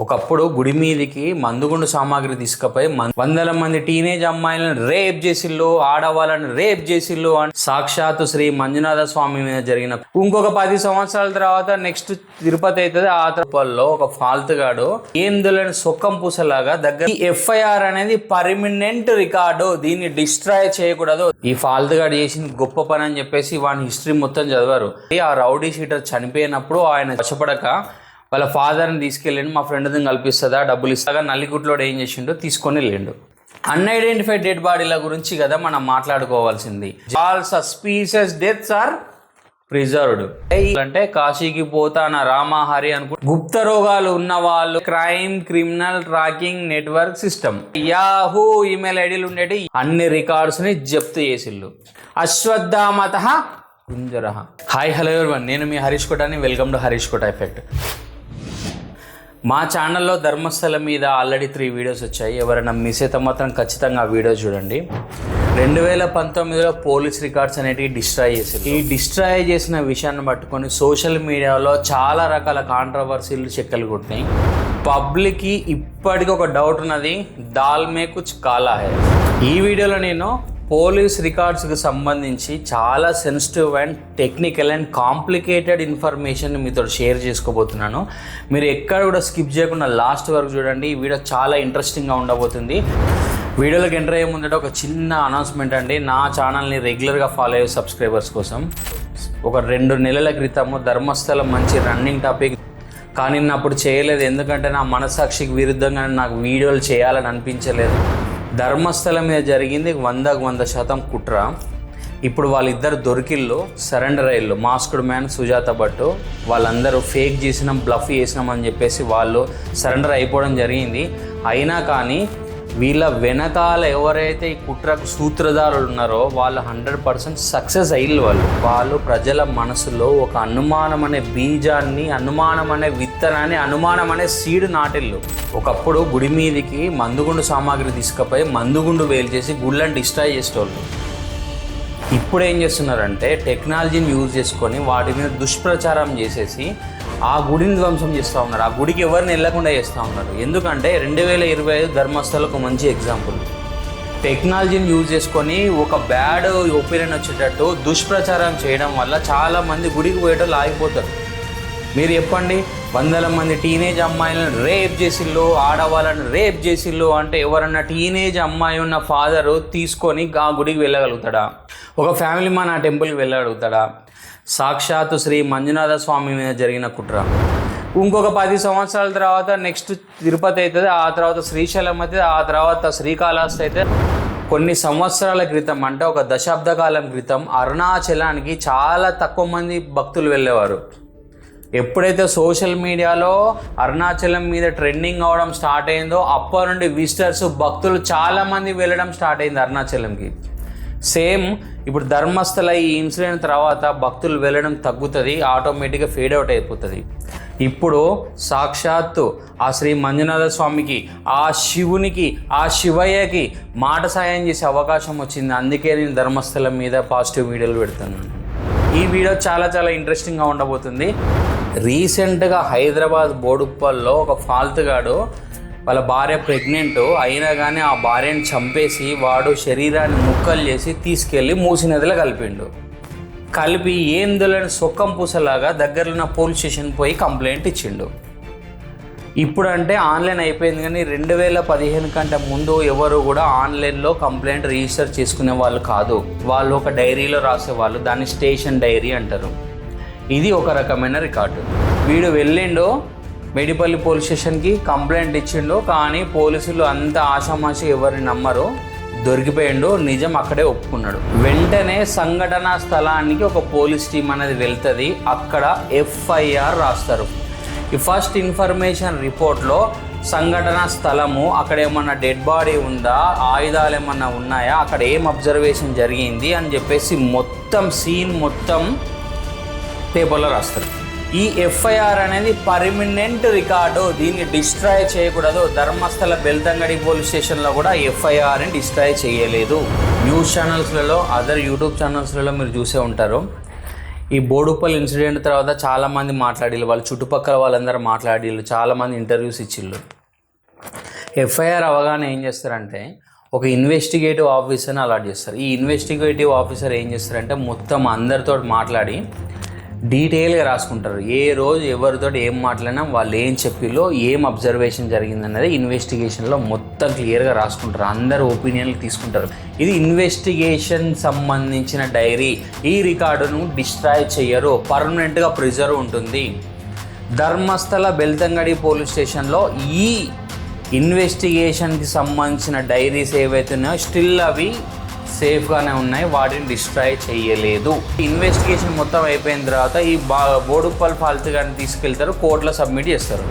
ఒకప్పుడు గుడి మీదికి మందుగుండు సామాగ్రి తీసుకపోయి వందల మంది టీనేజ్ అమ్మాయిలను రేప్ చేసిల్లు ఆడవాళ్ళని రేప్ చేసిల్లు అని సాక్షాత్తు శ్రీ మంజునాథ స్వామి మీద జరిగిన ఇంకొక పది సంవత్సరాల తర్వాత నెక్స్ట్ తిరుపతి అవుతుంది. ఆ తిరుపతిలో ఒక ఫాల్త్ గాడు ఏందులని సొక్కం పూసలాగా దగ్గర ఈ ఎఫ్ఐఆర్ అనేది పర్మినెంట్ రికార్డు. దీన్ని డిస్ట్రాయ్ చేయకూడదు. ఈ ఫాల్త్ గాడు చేసిన గొప్ప పని అని చెప్పేసి వాని హిస్టరీ మొత్తం చదివారు. ఆ రౌడీ షీటర్ చనిపోయినప్పుడు ఆయన కష్టపడక వాళ్ళ ఫాదర్ని తీసుకెళ్ళిండు మా ఫ్రెండ్ కల్పిస్తుందా డబ్బులు ఇస్తాగా నల్లిగుట్లోడు ఏం చేసిండో తీసుకొని వెళ్ళిండు. అన్ఐడెంటిఫైడ్ డెడ్ బాడీల గురించి కదా మనం మాట్లాడుకోవాల్సింది. All suspicious deaths are preserved అంటే కాశీకి పోతాన రామహరి అనుకు గుప్త రోగాలు ఉన్న వాళ్ళు crime criminal tracking network system Yahoo email ఐడీలు ఉండేటి అన్ని రికార్డ్స్ని జప్తు చేసిల్లు అశ్వత్థామత కుంజర హాయ్ హలో ఎవరి నేను మీ Harish కోటాని. Welcome to Harish Kota effect మా ఛానల్లో ధర్మస్థలం మీద ఆల్రెడీ త్రీ వీడియోస్ వచ్చాయి. ఎవరైనా మిస్ అయితే మాత్రం ఖచ్చితంగా ఆ వీడియో చూడండి. రెండు వేల పంతొమ్మిదిలో పోలీస్ రికార్డ్స్ అనేటివి డిస్ట్రాయ్ చేసింది ఈ డిస్ట్రాయ్ చేసిన విషయాన్ని పట్టుకొని సోషల్ మీడియాలో చాలా రకాల కాంట్రవర్సీలు చెక్కలు కొట్టినాయి. పబ్లిక్కి ఇప్పటికీ ఒక డౌట్ ఉన్నది దాల్మే కుచ్ కాలా హే ఈ వీడియోలో నేను పోలీస్ రికార్డ్స్కి సంబంధించి చాలా sensitive and technical and complicated information మీతో షేర్ చేసుకోబోతున్నాను. మీరు ఎక్కడ కూడా స్కిప్ చేయకుండా లాస్ట్ వరకు చూడండి. ఈ వీడియో చాలా ఇంట్రెస్టింగ్గా ఉండబోతుంది. వీడియోలోకి ఎంటర్ అయ్యే ముందట ఒక చిన్న అనౌన్స్మెంట్ అండి. నా ఛానల్ని రెగ్యులర్గా ఫాలో అయ్యే సబ్స్క్రైబర్స్ కోసం. ఒక రెండు నెలల క్రితము ధర్మస్థలం మంచి రన్నింగ్ టాపిక్ కానీ నేను అప్పుడు చేయలేదు. ఎందుకంటే నా మనసాక్షికి విరుద్ధంగా నాకు వీడియోలు చేయాలని అనిపించలేదు. ధర్మస్థలం మీద జరిగింది వందకు వంద శాతం కుట్ర. ఇప్పుడు వాళ్ళిద్దరు దొరికిళ్ళు సరెండర్ అయ్యిళ్ళు. మాస్కుడ్ మ్యాన్ సుజాత భట్ వాళ్ళందరూ ఫేక్ చేసినాం బ్లఫ్ చేసినాం అని చెప్పేసి వాళ్ళు సరెండర్ అయిపోవడం జరిగింది. అయినా కానీ వీళ్ళ వెనకాల ఎవరైతే ఈ కుట్రకు సూత్రధారులు ఉన్నారో వాళ్ళు హండ్రెడ్ పర్సెంట్ సక్సెస్ అయ్యారు వాళ్ళు. వాళ్ళు ప్రజల మనసులో ఒక అనుమానం అనే బీజాన్ని అనుమానం అనే విత్తనాన్ని అనుమానం అనే సీడ్ నాటిల్లు ఒకప్పుడు గుడి మీదికి మందుగుండు సామాగ్రి తీసుకుపోయి మందుగుండు వేలు చేసి గుళ్ళని డిస్ట్రాయ్ చేసేటోళ్ళు. ఇప్పుడు ఏం చేస్తున్నారంటే టెక్నాలజీని యూజ్ చేసుకొని వాటి మీద దుష్ప్రచారం చేసేసి ఆ గుడిని ధ్వంసం చేస్తూ ఉన్నారు. ఆ గుడికి ఎవరిని వెళ్ళకుండా చేస్తూ ఉన్నారు. ఎందుకంటే రెండు వేల ఇరవై ఐదు ధర్మస్థలకు మంచి ఎగ్జాంపుల్ టెక్నాలజీని యూజ్ చేసుకొని ఒక బ్యాడ్ ఒపీనియన్ వచ్చేటట్టు దుష్ప్రచారం చేయడం వల్ల చాలామంది గుడికి పోయేటోళ్ళు ఆగిపోతారు. మీరు చెప్పండి వందల మంది టీనేజ్ అమ్మాయిలను రేప్ చేసిల్లు ఆడవాళ్ళని రేప్ చేసిల్లు అంటే ఎవరన్నా టీనేజ్ అమ్మాయి ఉన్న ఫాదరు తీసుకొని ఆ గుడికి వెళ్ళగలుగుతాడా? ఒక ఫ్యామిలీ మా ఆ టెంపుల్కి వెళ్ళగలుగుతాడా? సాక్షాత్తు శ్రీ మంజునాథ స్వామి మీద జరిగిన కుట్ర. ఇంకొక పది సంవత్సరాల తర్వాత నెక్స్ట్ తిరుపతి అవుతుంది ఆ తర్వాత శ్రీశైలం అవుతుంది ఆ తర్వాత శ్రీకాళహస్తి అయితే కొన్ని సంవత్సరాల క్రితం అంటే ఒక దశాబ్ద కాలం క్రితం అరుణాచలానికి చాలా తక్కువ మంది భక్తులు వెళ్ళేవారు. ఎప్పుడైతే సోషల్ మీడియాలో అరుణాచలం మీద ట్రెండింగ్ అవడం స్టార్ట్ అయిందో అప్పటి నుండి విజిటర్స్ భక్తులు చాలామంది వెళ్ళడం స్టార్ట్ అయింది అరుణాచలంకి. సేమ్ ఇప్పుడు ధర్మస్థల ఈ ఇన్సిడెంట్ తర్వాత భక్తులు వెళ్ళడం తగ్గుతుంది ఆటోమేటిక్గా ఫేడ్ అవుట్ అయిపోతుంది. ఇప్పుడు సాక్షాత్తు ఆ శ్రీ మంజునాథ స్వామికి ఆ శివునికి ఆ శివయ్యకి మాట సాయం చేసే అవకాశం వచ్చింది. అందుకే నేను ధర్మస్థలం మీద పాజిటివ్ వీడియోలు పెడుతున్నాను ఈ వీడియో చాలా చాలా ఇంట్రెస్టింగ్గా ఉండబోతుంది. రీసెంట్గా హైదరాబాద్ బోడుప్పల్లో ఒక ఫాల్తుగాడు వాళ్ళ భార్య ప్రెగ్నెంట్ అయినా కానీ ఆ భార్యను చంపేసి వాడు శరీరాన్ని ముక్కలు చేసి తీసుకెళ్ళి మూసి నదిలో కలిపిండు. కలిపి ఏందులని సొక్కం పూసలాగా దగ్గరలో ఉన్న పోలీస్ స్టేషన్ పోయి కంప్లైంట్ ఇచ్చిండు. ఇప్పుడు అంటే ఆన్లైన్ అయిపోయింది కానీ రెండు వేల పదిహేను కంటే ముందు ఎవరు కూడా ఆన్లైన్లో కంప్లైంట్ రిజిస్టర్ చేసుకునే వాళ్ళు కాదు. వాళ్ళు ఒక డైరీలో రాసేవాళ్ళు దాన్ని స్టేషన్ డైరీ అంటారు. ఇది ఒక రకమైన రికార్డు. వీడు వెళ్ళిండు మేడిపల్లి పోలీస్ స్టేషన్కి కంప్లైంట్ ఇచ్చిండు కానీ పోలీసులు అంత ఆషామాషి ఎవరిని నమ్మరు. దొరికిపోయిండు నిజం అక్కడే ఒప్పుకున్నాడు. వెంటనే సంఘటన స్థలానికి ఒక పోలీస్ టీం అనేది వెళ్తుంది. అక్కడ ఎఫ్ఐఆర్ రాస్తారు. ఈ ఫస్ట్ ఇన్ఫర్మేషన్ రిపోర్ట్లో సంఘటన స్థలము అక్కడ ఏమన్నా డెడ్ బాడీ ఉందా ఆయుధాలు ఏమన్నా ఉన్నాయా అక్కడ ఏం అబ్జర్వేషన్ జరిగింది అని చెప్పేసి మొత్తం సీన్ మొత్తం పేపర్లో రాస్తారు. ఈ ఎఫ్ఐఆర్ అనేది పర్మనెంట్ రికార్డు. దీన్ని డిస్ట్రాయ్ చేయకూడదు. ధర్మస్థల బెల్తంగడి పోలీస్ స్టేషన్లో కూడా ఎఫ్ఐఆర్ని డిస్ట్రాయ్ చేయలేదు. న్యూస్ ఛానల్స్లలో అదర్ యూట్యూబ్ ఛానల్స్లలో మీరు చూసే ఉంటారు. ఈ బోడుపల్లి ఇన్సిడెంట్ తర్వాత చాలామంది మాట్లాడిల్లు. వాళ్ళ చుట్టుపక్కల వాళ్ళందరూ మాట్లాడిల్లు. చాలామంది ఇంటర్వ్యూస్ ఇచ్చిళ్ళు ఎఫ్ఐఆర్ అవగానే ఏం చేస్తారంటే ఒక ఇన్వెస్టిగేటివ్ ఆఫీసర్ని అలాట్ చేస్తారు. ఈ ఇన్వెస్టిగేటివ్ ఆఫీసర్ ఏం చేస్తారంటే మొత్తం అందరితో మాట్లాడి డీటెయిల్గా రాసుకుంటారు. ఏ రోజు ఎవరితో ఏం మాట్లాడినా వాళ్ళు ఏం చెప్పిలో ఏం అబ్జర్వేషన్ జరిగిందన్నది ఇన్వెస్టిగేషన్లో మొత్తం క్లియర్గా రాసుకుంటారు. అందరు ఒపీనియన్లు తీసుకుంటారు. ఇది ఇన్వెస్టిగేషన్ సంబంధించిన డైరీ. ఈ రికార్డును డిస్ట్రాయ్ చేయరు పర్మనెంట్గా ప్రిజర్వ్ ఉంటుంది. ధర్మస్థల బెల్తంగడి పోలీస్ స్టేషన్లో ఈ ఇన్వెస్టిగేషన్కి సంబంధించిన డైరీస్ ఏవైతే ఉన్నాయో స్టిల్ అవి సేఫ్గానే ఉన్నాయి. వాటిని డిస్ట్రాయ్ చేయలేదు. ఇన్వెస్టిగేషన్ మొత్తం అయిపోయిన తర్వాత ఈ బా బోడుప్పల్ ఫాల్తు గారిని తీసుకెళ్తారు. కోర్టులో సబ్మిట్ చేస్తారు.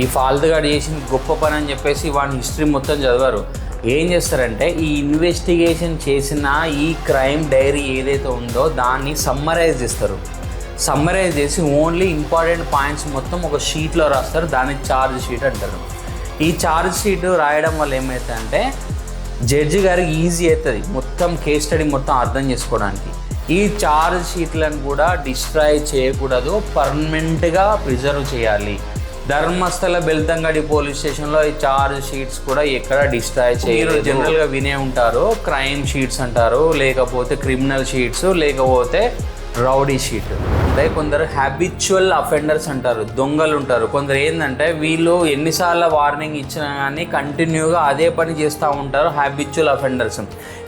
ఈ ఫాల్తుగాడు చేసిన గొప్ప పని అని చెప్పేసి వాడి హిస్టరీ మొత్తం చదివారు. ఏం చేస్తారంటే ఈ ఇన్వెస్టిగేషన్ చేసిన ఈ క్రైమ్ డైరీ ఏదైతే ఉందో దాన్ని సమ్మరైజ్ చేస్తారు. సమ్మరైజ్ చేసి ఓన్లీ ఇంపార్టెంట్ పాయింట్స్ మొత్తం ఒక షీట్లో రాస్తారు. దాన్ని ఛార్జ్ షీట్ అంటారు. ఈ ఛార్జ్ షీట్ రాయడం వల్ల ఏమవుతుందంటే జడ్జి గారికి ఈజీ అవుతుంది మొత్తం కేస్ స్టడీ మొత్తం అర్థం చేసుకోవడానికి. ఈ ఛార్జ్ షీట్లను కూడా డిస్ట్రాయ్ చేయకూడదు పర్మనెంట్గా ప్రిజర్వ్ చేయాలి. ధర్మస్థల బెల్తంగడి పోలీస్ స్టేషన్లో ఈ ఛార్జ్ షీట్స్ కూడా ఎక్కడ డిస్ట్రాయ్ చేయరు జనరల్గా వినే ఉంటారు క్రైమ్ షీట్స్ అంటారు లేకపోతే క్రిమినల్ షీట్స్ లేకపోతే రౌడీ షీట్ అంటే కొందరు హ్యాబిచువల్ అఫెండర్స్ అంటారు దొంగలు ఉంటారు. కొందరు ఏంటంటే వీళ్ళు ఎన్నిసార్లు వార్నింగ్ ఇచ్చినా కానీ కంటిన్యూగా అదే పని చేస్తూ ఉంటారు హ్యాబిచువల్ అఫెండర్స్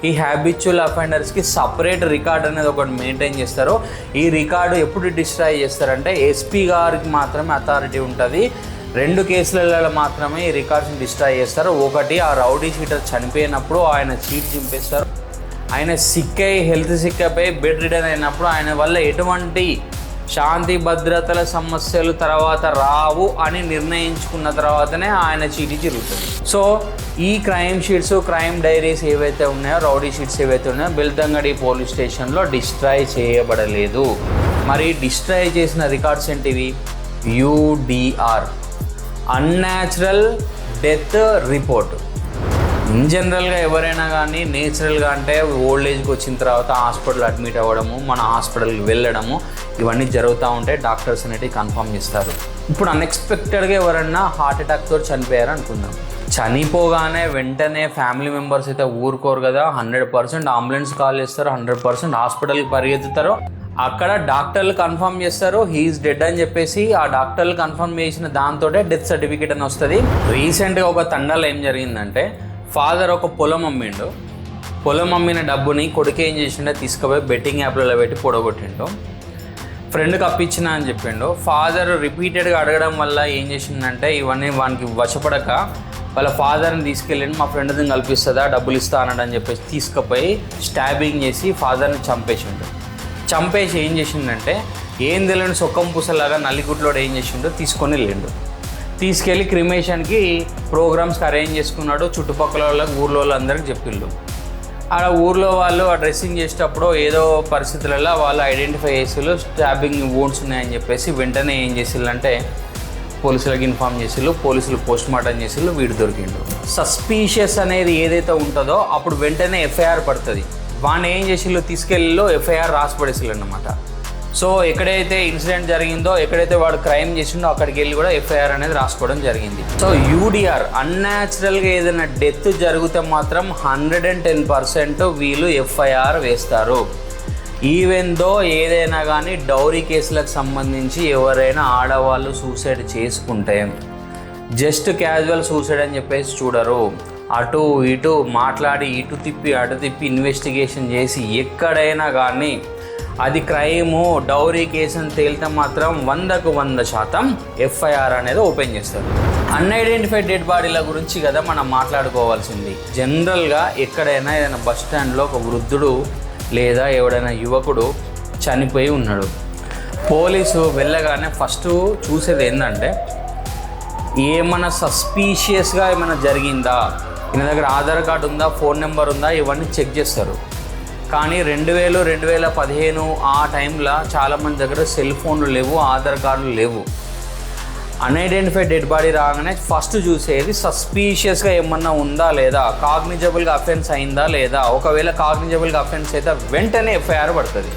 ఈ హ్యాబిచువల్ అఫెండర్స్కి సపరేట్ రికార్డ్ అనేది ఒకటి మెయింటైన్ చేస్తారు. ఈ రికార్డు ఎప్పుడు డిస్ట్రాయ్ చేస్తారంటే ఎస్పీ గారికి మాత్రమే అథారిటీ ఉంటుంది. రెండు కేసులలో మాత్రమే ఈ రికార్డ్స్ని డిస్ట్రాయ్ చేస్తారు. ఒకటి ఆ రౌడీ షీటర్ చనిపోయినప్పుడు ఆయన చీట్ చింపేస్తారు. ఆయన సిక్ అయి హెల్త్ సిక్ అయిపోయి బెడ్ రిటర్న్ అయినప్పుడు ఆయన వల్ల ఎటువంటి శాంతి భద్రతల సమస్యలు తర్వాత రావు అని నిర్ణయించుకున్న తర్వాతనే ఆయన చీటీ జరుగుతుంది సో ఈ క్రైమ్ షీట్స్ క్రైమ్ డైరీస్ ఏవైతే ఉన్నాయో రౌడీ షీట్స్ ఏవైతే ఉన్నాయో బెల్తంగడి పోలీస్ స్టేషన్లో డిస్ట్రాయ్ చేయబడలేదు. మరి డిస్ట్రాయ్ చేసిన రికార్డ్స్ ఏంటివి? UDR. Unnatural death report. In జనరల్గా ఎవరైనా కానీ నేచురల్గా అంటే ఓల్డ్ ఏజ్కి వచ్చిన తర్వాత హాస్పిటల్ అడ్మిట్ అవ్వడము మన హాస్పిటల్కి వెళ్ళడము ఇవన్నీ జరుగుతూ ఉంటే డాక్టర్స్ అనేటివి కన్ఫర్మ్ చేస్తారు. ఇప్పుడు అన్ఎక్స్పెక్టెడ్గా ఎవరైనా హార్ట్ అటాక్తో చనిపోయారు అనుకుందాం. చనిపోగానే వెంటనే ఫ్యామిలీ మెంబర్స్ అయితే ఊరుకోరు కదా హండ్రెడ్ పర్సెంట్ అంబులెన్స్ కాల్ చేస్తారు హండ్రెడ్ పర్సెంట్ హాస్పిటల్కి పరిగెత్తుతారు. అక్కడ డాక్టర్లు కన్ఫర్మ్ చేస్తారు హీఈస్ డెడ్ అని చెప్పేసి ఆ డాక్టర్లు కన్ఫర్మ్ చేసిన దాంతో డెత్ సర్టిఫికేట్ అని వస్తుంది. రీసెంట్గా ఒక తండాలో ఏం జరిగిందంటే ఫాదర్ ఒక పొలం అమ్మిండు. పొలం అమ్మిన డబ్బుని కొడుకు ఏం చేసిండో తీసుకుపోయి బెట్టింగ్ యాప్లలో పెట్టి పొడగొట్టిండు. ఫ్రెండ్కి అప్పించిన అని చెప్పిండు. ఫాదర్ రిపీటెడ్గా అడగడం వల్ల ఏం చేసిందంటే ఇవన్నీ వానికి వశపడక వాళ్ళ ఫాదర్ని తీసుకెళ్ళండి మా ఫ్రెండ్ని కల్పిస్తుందా డబ్బులు ఇస్తా అన్నాడు అని చెప్పేసి తీసుకుపోయి స్టాబింగ్ చేసి ఫాదర్ని చంపేసిండు. చంపేసి ఏం చేసిండంటే ఏం తెలియని సొక్కం పూసలాగా నల్లిగుట్లోడు ఏం చేసిండో తీసుకొని వెళ్ళిండు. తీసుకెళ్ళి క్రిమేషన్కి ప్రోగ్రామ్స్కి అరేంజ్ చేసుకున్నాడు. చుట్టుపక్కల వాళ్ళకి ఊర్లో వాళ్ళందరికీ చెప్పిండు. ఆడ ఊర్లో వాళ్ళు ఆ డ్రెస్సింగ్ చేసేటప్పుడు ఏదో పరిస్థితులలో వాళ్ళు ఐడెంటిఫై చేసిళ్ళు. స్టాబింగ్ వూండ్స్ ఉన్నాయని చెప్పేసి వెంటనే ఏం చేసిల్లంటే పోలీసులకు ఇన్ఫామ్ చేసిళ్ళు. పోలీసులు పోస్ట్ మార్టం చేసిళ్ళు. వీడు దొరికిండు. సస్పీషియస్ అనేది ఏదైతే ఉంటుందో అప్పుడు వెంటనే ఎఫ్ఐఆర్ పడుతుంది. వాడిని ఏం చేసిళ్ళు? తీసుకెళ్ళిలో ఎఫ్ఐఆర్ రాసి పడేసిళ్ళు అనమాట సో ఎక్కడైతే ఇన్సిడెంట్ జరిగిందో ఎక్కడైతే వాడు క్రైమ్ చేసిండో అక్కడికి వెళ్ళి కూడా ఎఫ్ఐఆర్ అనేది రాసుకోవడం జరిగింది. సో యూడిఆర్ అన్యాచురల్గా ఏదైనా డెత్ జరిగితే మాత్రం హండ్రెడ్ అండ్ టెన్ పర్సెంట్ వీళ్ళు ఎఫ్ఐఆర్ వేస్తారు. ఈవెన్ దో ఏదైనా కానీ డౌరీ కేసులకు సంబంధించి ఎవరైనా ఆడవాళ్ళు సూసైడ్ చేసుకుంటే జస్ట్ క్యాజువల్ సూసైడ్ అని చెప్పేసి చూడరు. అటు ఇటు మాట్లాడి ఇటు తిప్పి అటు తిప్పి ఇన్వెస్టిగేషన్ చేసి ఎక్కడైనా కానీ అది క్రైము డౌరీ కేసు అని తేలితే మాత్రం వందకు వంద శాతం ఎఫ్ఐఆర్ అనేది ఓపెన్ చేస్తారు. అన్ఐడెంటిఫైడ్ డెడ్ బాడీల గురించి కదా మనం మాట్లాడుకోవాల్సింది. జనరల్గా ఎక్కడైనా ఏదైనా బస్ స్టాండ్లో ఒక వృద్ధుడు లేదా ఎవడైనా యువకుడు చనిపోయి ఉన్నాడు. పోలీసు వెళ్ళగానే ఫస్ట్ చూసేది ఏంటంటే ఏమైనా సస్పీషియస్గా ఏమైనా జరిగిందా? ఈయన దగ్గర ఆధార్ కార్డు ఉందా? ఫోన్ నెంబర్ ఉందా? ఇవన్నీ చెక్ చేస్తారు. కానీ రెండు వేలు రెండు వేల పదిహేను ఆ టైంలో చాలామంది దగ్గర సెల్ ఫోన్లు లేవు ఆధార్ కార్డులు లేవు. అన్ఐడెంటిఫైడ్ డెడ్ బాడీ రాగానే ఫస్ట్ చూసేది సస్పీషియస్గా ఏమన్నా ఉందా లేదా? కాగ్నిజబుల్గా అఫెన్స్ అయిందా లేదా? ఒకవేళ కాగ్నిజబుల్గా అఫెన్స్ అయితే వెంటనే ఎఫ్ఐఆర్ పడుతుంది.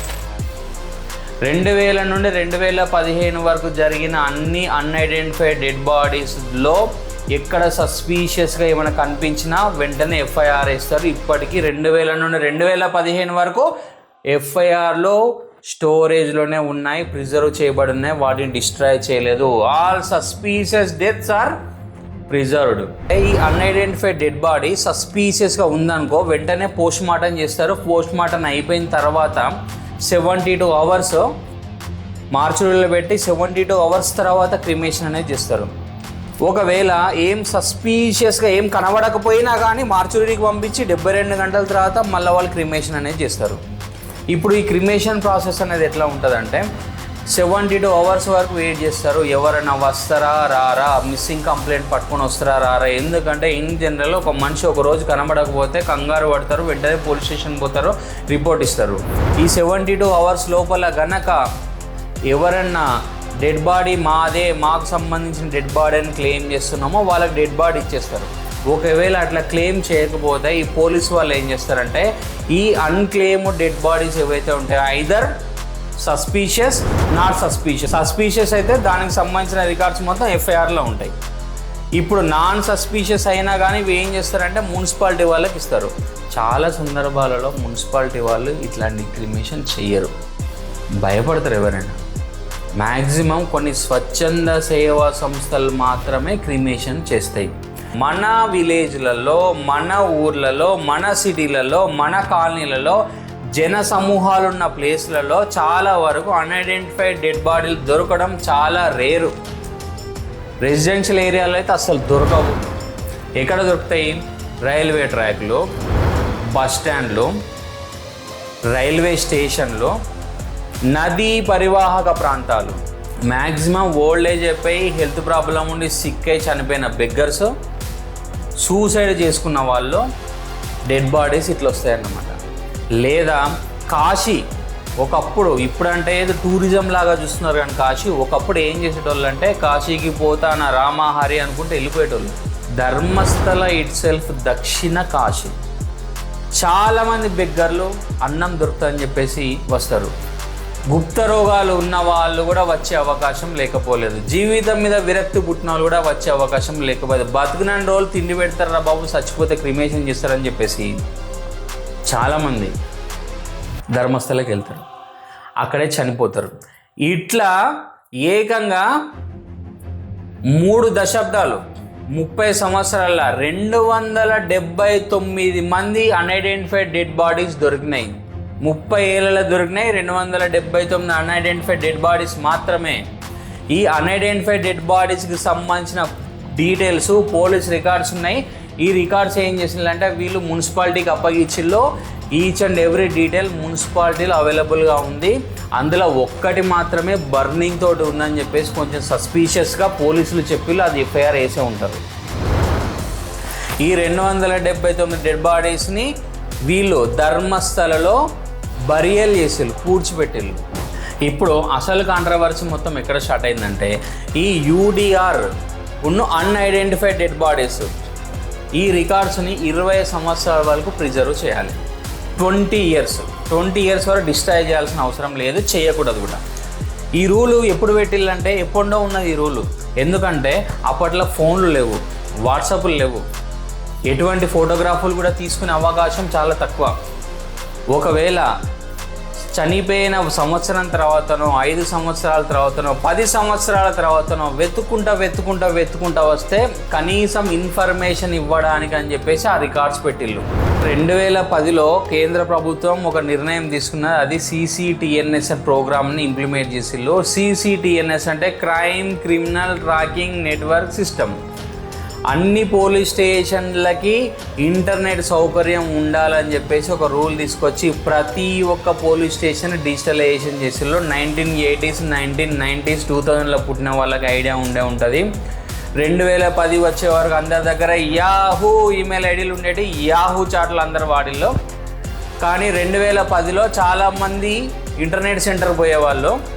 రెండు వేల నుండి రెండు వేల పదిహేను వరకు జరిగిన అన్ని అన్ఐడెంటిఫైడ్ డెడ్ బాడీస్లో ఎక్కడ సస్పీషియస్గా ఏమైనా కనిపించినా వెంటనే ఎఫ్ఐఆర్ ఇస్తారు ఇప్పటికీ రెండు వేల నుండి రెండు వేల పదిహేను వరకు ఎఫ్ఐఆర్లో స్టోరేజ్లోనే ఉన్నాయి ప్రిజర్వ్ చేయబడి ఉన్నాయి. వాటిని డిస్ట్రాయ్ చేయలేదు. All suspicious deaths are preserved ఈ అన్ఐడెంటిఫైడ్ డెడ్ బాడీ సస్పీషియస్గా ఉందనుకో వెంటనే పోస్ట్ మార్టం చేస్తారు. పోస్ట్ మార్టం అయిపోయిన తర్వాత సెవెంటీ టూ అవర్స్ మార్చురీలో పెట్టి సెవెంటీ టూ అవర్స్ తర్వాత క్రిమేషన్ అనేది చేస్తారు. ఒకవేళ ఏం సస్పీషియస్గా ఏం కనబడకపోయినా కానీ మార్చురీకి పంపించి డెబ్బై రెండు గంటల తర్వాత మళ్ళీ వాళ్ళు క్రిమేషన్ అనేది చేస్తారు. ఇప్పుడు ఈ క్రిమేషన్ ప్రాసెస్ అనేది ఎట్లా ఉంటుందంటే సెవెంటీ టూ అవర్స్ వరకు వెయిట్ చేస్తారు. ఎవరైనా వస్తారా రారా? మిస్సింగ్ కంప్లైంట్ పట్టుకొని వస్తారా రారా? ఎందుకంటే ఇన్ జనరల్ ఒక మనిషి ఒక రోజు కనబడకపోతే కంగారు పడతారు వెంటనే పోలీస్ స్టేషన్ పోతారు రిపోర్ట్ ఇస్తారు. ఈ సెవెంటీ టూ అవర్స్ లోపల గనక ఎవరన్నా డెడ్ బాడీ మాదే మాకు సంబంధించిన డెడ్ బాడీ అని క్లెయిమ్ చేస్తున్నామో వాళ్ళకి డెడ్ బాడీ ఇచ్చేస్తారు. ఒకవేళ అట్లా క్లెయిమ్ చేయకపోతే ఈ పోలీస్ వాళ్ళు ఏం చేస్తారంటే ఈ అన్క్లెయిమ్ డెడ్ బాడీస్ ఏవైతే ఉంటాయో either suspicious not suspicious. Suspicious అయితే దానికి సంబంధించిన రికార్డ్స్ మొత్తం ఎఫ్ఐఆర్లో ఉంటాయి. ఇప్పుడు నాన్ సస్పీషియస్ అయినా కానీ ఇవి ఏం చేస్తారంటే మున్సిపాలిటీ వాళ్ళకి ఇస్తారు. చాలా సందర్భాలలో మున్సిపాలిటీ వాళ్ళు ఇట్లాంటి క్రిమేషన్ చెయ్యరు. భయపడతారు ఎవరైనా. మ్యాక్సిమం కొన్ని స్వచ్ఛంద సేవా సంస్థలు మాత్రమే క్రిమేషన్ చేస్తాయి. మన విలేజ్లలో మన ఊర్లలో మన సిటీలలో మన కాలనీలలో జన సమూహాలు ఉన్న ప్లేస్లలో చాలా వరకు అన్ఐడెంటిఫైడ్ డెడ్ బాడీలు దొరకడం చాలా రేరు. రెసిడెన్షియల్ ఏరియాలో అయితే అసలు దొరకవు. ఎక్కడ దొరుకుతాయి? రైల్వే ట్రాక్లు బస్ స్టాండ్లు రైల్వే స్టేషన్లు నదీ పరివాహక ప్రాంతాలు. మ్యాక్సిమం ఓల్డ్ ఏజ్ అయిపోయి హెల్త్ ప్రాబ్లం ఉండి సిక్ అయి చనిపోయిన బెగ్గర్స్ సూసైడ్ చేసుకున్న వాళ్ళు డెడ్ బాడీస్ ఇట్లా వస్తాయన్నమాట. లేదా కాశీ ఒకప్పుడు ఇప్పుడంటే ఏదో టూరిజం లాగా చూస్తున్నారు కానీ కాశీ ఒకప్పుడు ఏం చేసేటోళ్ళు అంటే కాశీకి పోతాన రామాహరి అనుకుంటే వెళ్ళిపోయేటోళ్ళు. ధర్మస్థల ఇట్ సెల్ఫ్ దక్షిణ కాశీ. చాలామంది బెగ్గర్లు అన్నం దొరుకుతుందని చెప్పేసి వస్తారు. గుప్త రోగాలు ఉన్న వాళ్ళు కూడా వచ్చే అవకాశం లేకపోలేదు. జీవితం మీద విరక్తి పుట్టిన వాళ్ళు కూడా వచ్చే అవకాశం లేకపోలేదు. బతుకునని రోజులు తిండి పెడతారా బాబు? చచ్చిపోతే క్రిమేషన్ చేస్తారని చెప్పేసి చాలామంది ధర్మస్థలకి వెళ్తారు. అక్కడే చనిపోతారు. ఇట్లా ఏకంగా మూడు దశాబ్దాలు ముప్పై సంవత్సరాల రెండు వందల డెబ్బై తొమ్మిది మంది అన్ఐడెంటిఫైడ్ డెడ్ బాడీస్ దొరికినాయి. ముప్పై ఏళ్ళలో దొరికినాయి. రెండు వందల డెబ్బై తొమ్మిది అన్ఐడెంటిఫైడ్ డెడ్ బాడీస్ మాత్రమే. ఈ అన్ఐడెంటిఫైడ్ డెడ్ బాడీస్కి సంబంధించిన డీటెయిల్స్ పోలీస్ రికార్డ్స్ ఉన్నాయి. ఈ రికార్డ్స్ ఏం చేసిందంటే వీళ్ళు మున్సిపాలిటీకి అప్పగించిల్లో. ఈచ్ అండ్ ఎవ్రీ డీటెయిల్ మున్సిపాలిటీలో అవైలబుల్గా ఉంది. అందులో ఒక్కటి మాత్రమే బర్నింగ్ తోటి ఉందని చెప్పేసి కొంచెం సస్పీషియస్గా పోలీసులు చెప్పి అది ఎఫ్ఐఆర్ వేసే ఉంటారు. ఈ రెండు వందల డెబ్బై తొమ్మిది డెడ్ బాడీస్ని వీళ్ళు ధర్మస్థలలో బరియల్ చేసిళ్ళు పూడ్చిపెట్టేళ్ళు ఇప్పుడు అసలు కాంట్రవర్సీ మొత్తం ఎక్కడ స్టార్ట్ అయిందంటే ఈ యూడిఆర్ ఉన్న అన్ఐడెంటిఫైడ్ డెడ్ బాడీస్ ఈ రికార్డ్స్ని ఇరవై సంవత్సరాల వరకు ప్రిజర్వ్ చేయాలి. ట్వంటీ ఇయర్స్ ట్వంటీ ఇయర్స్ వరకు డిస్ట్రాయ్ చేయాల్సిన అవసరం లేదు చేయకూడదు కూడా. ఈ రూలు ఎప్పుడు పెట్టిల్లంటే ఎప్పుడో ఉన్నది ఈ రూలు. ఎందుకంటే అప్పట్లో ఫోన్లు లేవు వాట్సాప్లు లేవు. ఎటువంటి ఫోటోగ్రాఫ్లు కూడా తీసుకునే అవకాశం చాలా తక్కువ. ఒకవేళ చనిపోయిన సంవత్సరం తర్వాతనో ఐదు సంవత్సరాల తర్వాతనో పది సంవత్సరాల తర్వాతనో వెతుకుంటా వెతుకుంటా వెతుకుంటా వస్తే కనీసం ఇన్ఫర్మేషన్ ఇవ్వడానికి అని చెప్పేసి ఆ రికార్డ్స్ పెట్టిల్లు రెండు వేల పదిలో కేంద్ర ప్రభుత్వం ఒక నిర్ణయం తీసుకున్నది. అది సీసీటీఎన్ఎస్ ప్రోగ్రామ్ని ఇంప్లిమెంట్ చేసిల్లు సిసిటిఎన్ఎస్ అంటే crime criminal tracking network system. అన్ని పోలీస్ స్టేషన్లకి ఇంటర్నెట్ సౌకర్యం ఉండాలని చెప్పేసి ఒక రూల్ తీసుకొచ్చి ప్రతి ఒక్క police station digitalization చేసేలో nineteen eighties nineteen nineties two థౌజండ్లో పుట్టిన వాళ్ళకి ఐడియా ఉండే ఉంటుంది. రెండు వేల పది వచ్చే వరకు అందరి దగ్గర యాహూ ఈమెయిల్ ఐడీలు ఉండేవి యాహూ చాట్లు అందరు వాటిల్లో. కానీ రెండు వేల పదిలో చాలామంది ఇంటర్నెట్ సెంటర్ పోయేవాళ్ళు.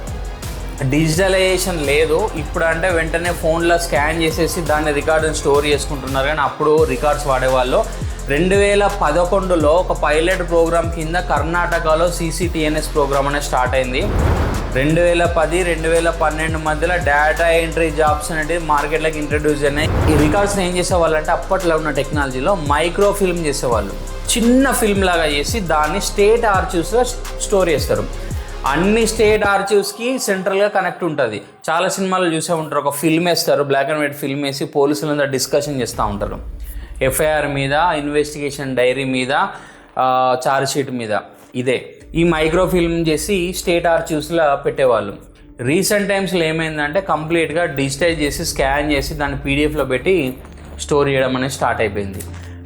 డిజిటలైజేషన్ లేదు. ఇప్పుడు అంటే వెంటనే ఫోన్లో స్కాన్ చేసేసి దాన్ని రికార్డుని స్టోర్ చేసుకుంటున్నారు. కానీ అప్పుడు రికార్డ్స్ వాడేవాళ్ళు. రెండు వేల పదకొండులో ఒక పైలట్ ప్రోగ్రామ్ కింద కర్ణాటకలో సీసీటీఎన్ఎస్ ప్రోగ్రామ్ అనేది స్టార్ట్ అయింది. రెండు వేల పది రెండు వేల పన్నెండు మధ్యలో డేటా ఎంట్రీ జాబ్స్ అనేవి మార్కెట్లోకి ఇంట్రడ్యూస్ అయినాయి. ఈ రికార్డ్స్ ఏం చేసేవాళ్ళు అంటే అప్పట్లో ఉన్న టెక్నాలజీలో మైక్రో ఫిల్మ్ చేసేవాళ్ళు. చిన్న ఫిల్మ్ లాగా చేసి దాన్ని స్టేట్ ఆర్చివ్స్లో స్టోర్ చేస్తారు. అన్ని స్టేట్ ఆర్చివ్స్కి సెంట్రల్గా కనెక్ట్ ఉంటుంది. చాలా సినిమాలు చూసే ఉంటారు. ఒక ఫిల్మ్ వేస్తారు బ్లాక్ అండ్ వైట్ ఫిల్మ్ వేసి పోలీసులందరూ డిస్కషన్ చేస్తూ ఉంటారు. ఎఫ్ఐఆర్ మీద ఇన్వెస్టిగేషన్ డైరీ మీద చార్జ్ షీట్ మీద. ఇదే. ఈ మైక్రో ఫిల్మ్ చేసి స్టేట్ ఆర్చివ్స్లో పెట్టేవాళ్ళు. రీసెంట్ టైమ్స్లో ఏమైందంటే కంప్లీట్గా డిజిటైజ్ చేసి స్కాన్ చేసి దాన్ని పీడిఎఫ్లో పెట్టి స్టోర్ చేయడం అనేది స్టార్ట్ అయిపోయింది.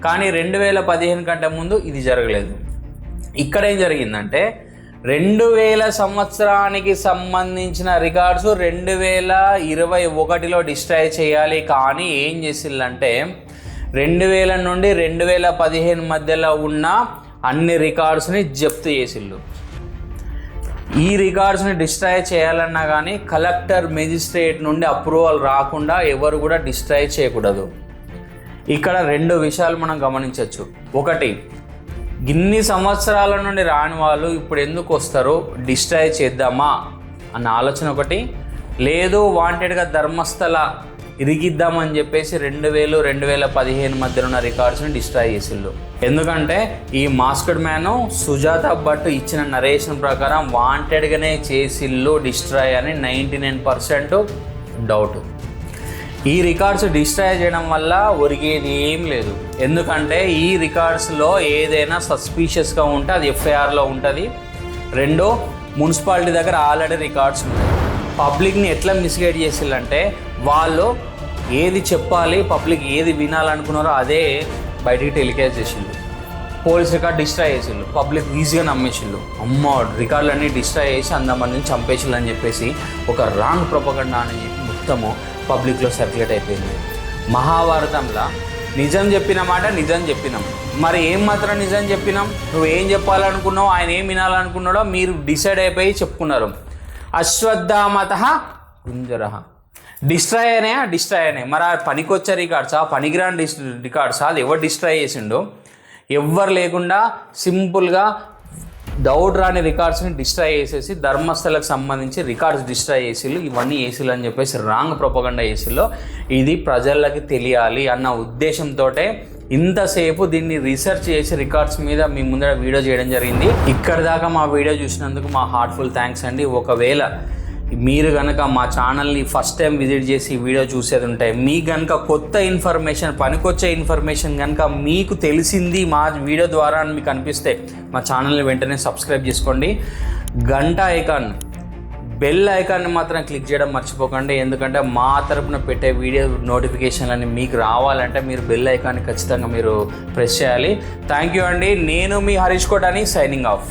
కానీ రెండు వేల పదిహేను కంటే ముందు ఇది జరగలేదు. ఇక్కడ ఏం జరిగిందంటే రెండు వేల సంవత్సరానికి సంబంధించిన రికార్డ్స్ రెండు వేల ఇరవై ఒకటిలో డిస్ట్రాయ్ చేయాలి. కానీ ఏం చేసిందంటే రెండు వేల నుండి రెండు వేల పదిహేను మధ్యలో ఉన్న అన్ని రికార్డ్స్ని జప్తు చేసిల్లు ఈ రికార్డ్స్ని డిస్ట్రాయ్ చేయాలన్నా కానీ కలెక్టర్ మెజిస్ట్రేట్ నుండి అప్రూవల్ రాకుండా ఎవరు కూడా డిస్ట్రాయ్ చేయకూడదు. ఇక్కడ రెండు విషయాలు మనం గమనించవచ్చు ఒకటి ఇన్ని సంవత్సరాల నుండి రాని వాళ్ళు ఇప్పుడు ఎందుకు వస్తారు డిస్ట్రాయ్ చేద్దామా అన్న ఆలోచన ఒకటి. లేదు వాంటెడ్గా ధర్మస్థల ఇరిగిద్దామని చెప్పేసి రెండు వేలు రెండు వేల పదిహేను మధ్యలో ఉన్న రికార్డ్స్ని డిస్ట్రాయ్ చేసిళ్ళు. ఎందుకంటే ఈ మాస్కడ్ మ్యాన్ సుజాత భట్ ఇచ్చిన నరేషన్ ప్రకారం వాంటెడ్గానే చేసిళ్ళు డిస్ట్రాయ్ అని నైంటీ నైన్ పర్సెంట్ డౌట్. ఈ రికార్డ్స్ డిస్ట్రాయ్ చేయడం వల్ల ఒరిగేది ఏం లేదు. ఎందుకంటే ఈ రికార్డ్స్లో ఏదైనా సస్పీషియస్గా ఉంటే అది ఎఫ్ఐఆర్లో ఉంటుంది. రెండో మున్సిపాలిటీ దగ్గర ఆల్రెడీ రికార్డ్స్ ఉంటాయి పబ్లిక్ని ఎట్లా మిస్గైడ్ చేసిల్లంటే వాళ్ళు ఏది చెప్పాలి పబ్లిక్ ఏది వినాలనుకున్నారో అదే బయటికి టెలికాస్ట్ చేసిండు పోలీస్ రికార్డ్ డిస్ట్రాయ్ చేసిండు పబ్లిక్ ఈజీగా నమ్మేసిండు అమ్మ రికార్డులన్నీ డిస్ట్రాయ్ చేసి అంతమందిని చంపేసిల్లు అని చెప్పేసి ఒక రాంగ్ ప్రొపగండా అని చెప్పి మొత్తము పబ్లిక్లో సర్క్యులేట్ అయిపోయింది. మహాభారతంలో నిజం చెప్పిన మాట నిజం చెప్పినాం. మరి ఏం మాత్రం నిజం చెప్పినాం? నువ్వు ఏం చెప్పాలనుకున్నావు ఆయన ఏం వినాలనుకున్నాడో మీరు డిసైడ్ అయిపోయి చెప్పుకున్నారు. అశ్వత్థామత గుంజర. డిస్ట్రాయ్ అయినాయా డిస్ట్రాయ్ అయినాయి మరి ఆ పనికొచ్చే రికార్డ్సా పనికిరాని డిస్ రికార్డ్సా అది ఎవరు డిస్ట్రాయ్ చేసిండో? ఎవ్వరు లేకుండా సింపుల్గా డౌట్ రాని రికార్డ్స్ని డిస్ట్రాయ్ చేసేసి ధర్మస్థలకు సంబంధించి రికార్డ్స్ డిస్ట్రాయ్ చేసిళ్ళు ఇవన్నీ వేసిళ్ళు అని చెప్పేసి రాంగ్ ప్రొపగండా ఏసీలో ఇది ప్రజలకి తెలియాలి అన్న ఉద్దేశంతో ఇంతసేపు దీన్ని రీసెర్చ్ చేసి రికార్డ్స్ మీద మీ ముందర వీడియో చేయడం జరిగింది. ఇక్కడ దాకా మా వీడియో చూసినందుకు మా హార్ట్ఫుల్ థ్యాంక్స్ అండి. ఒకవేళ మీరు కనుక మా ఛానల్ని ఫస్ట్ టైం విజిట్ చేసి వీడియో చూసేది ఉంటాయి మీకు కనుక కొత్త ఇన్ఫర్మేషన్ పనికొచ్చే ఇన్ఫర్మేషన్ కనుక మీకు తెలిసింది మా వీడియో ద్వారా అని మీకు అనిపిస్తే మా ఛానల్ని వెంటనే సబ్స్క్రైబ్ చేసుకోండి. గంట ఐకాన్ బెల్ ఐకాన్ని మాత్రం క్లిక్ చేయడం మర్చిపోకండి. ఎందుకంటే మా తరపున పెట్టే వీడియో నోటిఫికేషన్లన్నీ మీకు రావాలంటే మీరు బెల్ ఐకాన్ని ఖచ్చితంగా మీరు ప్రెస్ చేయాలి. థ్యాంక్ యూ అండి. నేను మీ హరీష్ కోటాని సైనింగ్ ఆఫ్.